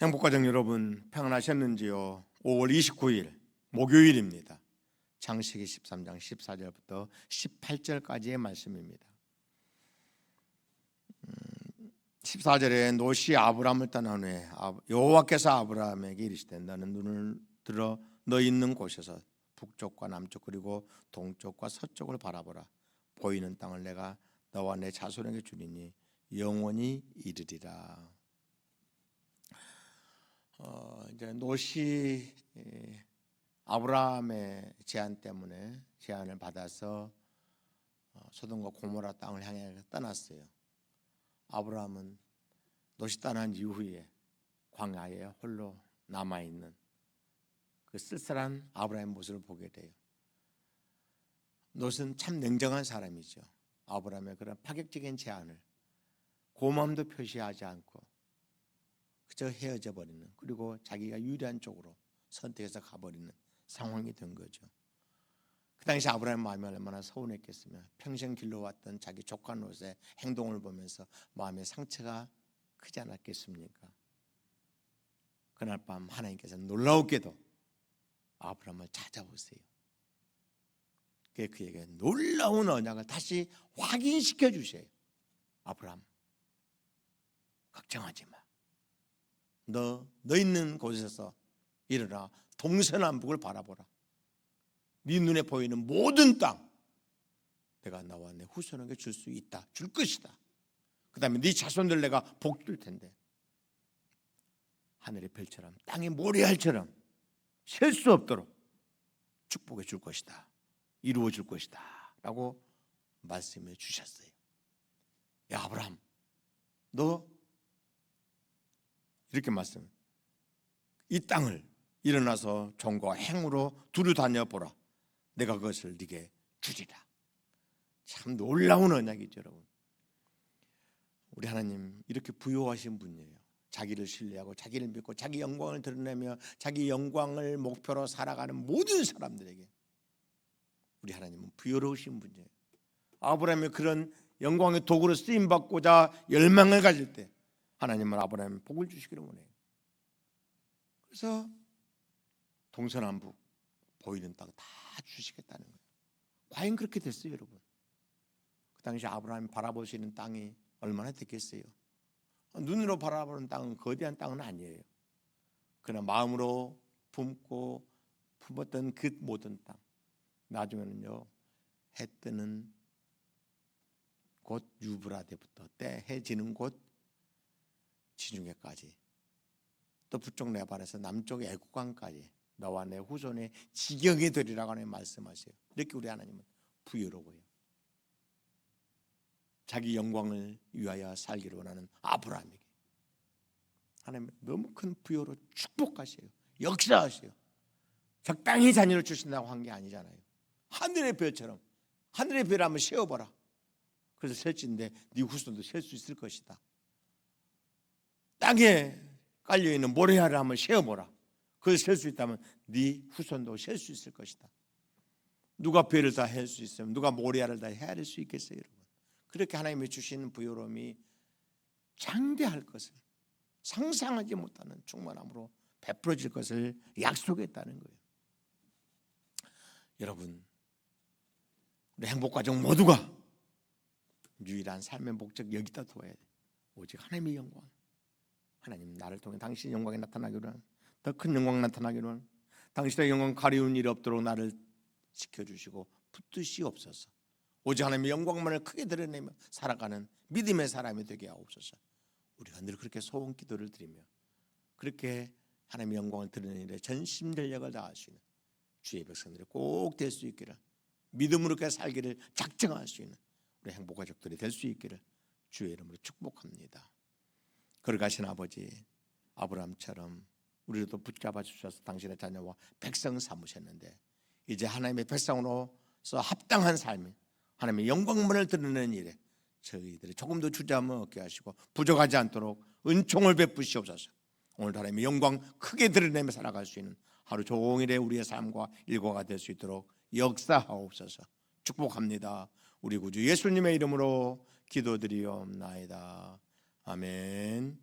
행복가정 여러분 평안하셨는지요? 5월 29일 목요일입니다. 창세기 13장 14절부터 18절까지의 말씀입니다. 14절에 노시 아브라함을 떠난 후에 아- 여호와께서 아브라함에게 이르시되 너는 눈을 들어 너 있는 곳에서 북쪽과 남쪽 그리고 동쪽과 서쪽을 바라보라 보이는 땅을 내가 너와 내 자손에게 주리니 영원히 이르리라. 어, 이제 노시 예, 아브라함의 제안 때문에 제안을 받아서 어, 소돔과 고모라 땅을 향해 떠났어요. 아브라함은 노시 떠난 이후에 광야에 홀로 남아 있는 그 쓸쓸한 아브라함의 모습을 보게 돼요. 롯은 참 냉정한 사람이죠. 아브라함의 그런 파격적인 제안을 고마움도 표시하지 않고 그저 헤어져 버리는 그리고 자기가 유리한 쪽으로 선택해서 가버리는 상황이 된 거죠. 그 당시 아브라함 마음이 얼마나 서운했겠으며 평생 길러왔던 자기 조카 롯의 행동을 보면서 마음의 상처가 크지 않았겠습니까? 그날 밤 하나님께서 놀라웠게도 아브라함을 찾아오세요. 그에게 놀라운 언약을 다시 확인시켜 주세요. 아브라함 걱정하지 마. 너, 너 있는 곳에서 일어나 동서남북을 바라보라. 네 눈에 보이는 모든 땅 내가 나와 내 후손에게 줄 수 있다. 줄 것이다. 그 다음에 네 자손들 내가 복 줄 텐데 하늘의 별처럼 땅의 모래알처럼 셀 수 없도록 축복해 줄 것이다. 이루어 줄 것이다. 라고 말씀해 주셨어요. 야 아브라함 너 이렇게 말씀. 이 땅을 일어나서 종과 행으로 두루 다녀 보라. 내가 그것을 네게 주리라. 참 놀라운 언약이죠, 여러분. 우리 하나님 이렇게 부여하신 분이에요. 자기를 신뢰하고 자기를 믿고 자기 영광을 드러내며 자기 영광을 목표로 살아가는 모든 사람들에게 우리 하나님은 부여로우신 분이에요. 아브라함이 그런 영광의 도구로 쓰임 받고자 열망을 가질 때 하나님은 아브라함에 복을 주시기를 원해요. 그래서 동서남북 보이는 땅 다 주시겠다는 거예요. 과연 그렇게 됐어요, 여러분? 그 당시 아브라함이 바라보시는 땅이 얼마나 됐겠어요? 눈으로 바라보는 땅은 거대한 땅은 아니에요. 그러나 마음으로 품고 품었던 그 모든 땅 나중에는요 해 뜨는 곳 유브라데부터 때 해 지는 곳 지중해까지 또 북쪽 네발에서 남쪽 애국강까지 너와 내 후손의 지경이 되리라고 하나님 말씀하세요. 이렇게 우리 하나님은 부여로고요. 자기 영광을 위하여 살기를 원하는 아브라함에게 하나님 너무 큰 부여로 축복하세요. 역사하세요. 적당히 자녀를 주신다고 한 게 아니잖아요. 하늘의 별처럼 하늘의 별 한번 세워봐라. 그래서 셀진데 네 후손도 셀 수 있을 것이다. 땅에 깔려 있는 모래알을 한번 세어 보라. 그걸 셀 수 있다면 네 후손도 셀 수 있을 것이다. 누가 배를 다 할 수 있으면 누가 모래알을 다 헤아릴 수 있겠어요, 여러분. 그렇게 하나님이 주시는 부여로움이 장대할 것을 상상하지 못하는 충만함으로 베풀어질 것을 약속했다는 거예요. 여러분, 우리 행복 가정 모두가 유일한 삶의 목적 여기다 둬야 돼. 오직 하나님의 영광. 하나님 나를 통해 당신의 영광이 나타나기를 더 큰 영광 나타나기를 당신의 영광 가리운 일 없도록 나를 지켜주시고 붙드시옵소서 오직 하나님의 영광만을 크게 드러내며 살아가는 믿음의 사람이 되게 하옵소서 우리가 늘 그렇게 소원 기도를 드리며 그렇게 하나님의 영광을 드러내는 일에 전심 전력을 다할 수 있는 주의 백성들이 꼭 될 수 있기를 믿음으로 그 살기를 작정할 수 있는 우리 행복가족들이 될 수 있기를 주의 이름으로 축복합니다. 걸어가신 아버지 아브라함처럼 우리도 붙잡아 주셔서 당신의 자녀와 백성 삼으셨는데 이제 하나님의 백성으로서 합당한 삶, 하나님의 영광만을 드러내는 일에 저희들이 조금 더 주저함을 얻게 하시고 부족하지 않도록 은총을 베푸시옵소서. 오늘 하나님의 영광 크게 드러내며 살아갈 수 있는 하루 종일의 우리의 삶과 일과가 될 수 있도록 역사하옵소서. 축복합니다. 우리 구주 예수님의 이름으로 기도드리옵나이다. 아멘.